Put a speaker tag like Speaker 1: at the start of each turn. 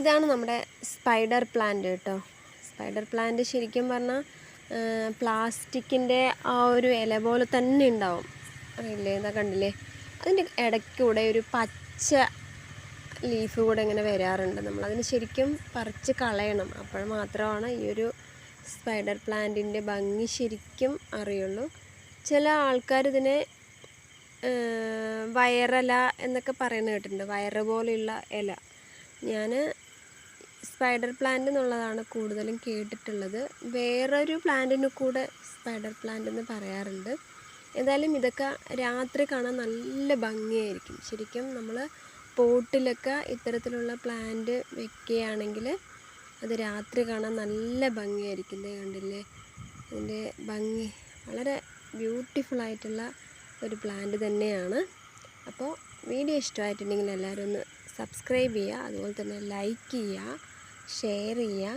Speaker 1: ഇതാണ് നമ്മുടെ spider plant കേട്ടോ. സ്പൈഡർ പ്ലാന്റ് ശരിക്കും പറഞ്ഞാൽ പ്ലാസ്റ്റിക്കിന്റെ ആ ഒരു ഇല പോലെ തന്നെ ഉണ്ടാവും. അറിയില്ലേ? ഇതാ കണ്ടില്ലേ? അതിന്റെ ഇടയ്ക്കൂടെ ഒരു പച്ച ലീഫ് കൂടെ ഇങ്ങനെ വരാറുണ്ട്. നമ്മളതിന് ശരിക്കും പറിച്ച് കളയണം. അപ്പോൾ മാത്രമാണ് ഈ ഒരു സ്പൈഡർ പ്ലാന്റിന്റെ ഭംഗി ശരിക്കും അറിയുള്ളൂ. ചില ആൾക്കാർ ഇതിനെ വയറല എന്നൊക്കെ പറയുന്നത് കേട്ടിട്ടുണ്ട്. വയറ് പോലെയുള്ള ഇല. ഞാൻ സ്പൈഡർ പ്ലാന്റ് എന്നുള്ളതാണ് കൂടുതലും കേട്ടിട്ടുള്ളത്. വേറൊരു പ്ലാന്റിന് കൂടെ സ്പൈഡർ പ്ലാന്റ് എന്ന് പറയാറുണ്ട്. എന്തായാലും ഇതൊക്കെ രാത്രി കാണാൻ നല്ല ഭംഗിയായിരിക്കും. ശരിക്കും നമ്മൾ പോട്ടിലൊക്കെ ഇത്തരത്തിലുള്ള പ്ലാന്റ് വെക്കുകയാണെങ്കിൽ അത് രാത്രി കാണാൻ നല്ല ഭംഗിയായിരിക്കും. ഇതേ കണ്ടില്ലേ? അതിന്റെ ഭംഗി വളരെ ബ്യൂട്ടിഫുൾ ആയിട്ടുള്ള ഒരു പ്ലാന്റ് തന്നെയാണ്. അപ്പോൾ വീഡിയോ ഇഷ്ടമായിട്ടുണ്ടെങ്കിൽ എല്ലാവരും ഒന്ന് സബ്സ്ക്രൈബ് ചെയ്യുക അതുപോലെ തന്നെ ലൈക്ക് ചെയ്യുക ഷെയർ ചെയ്യുക.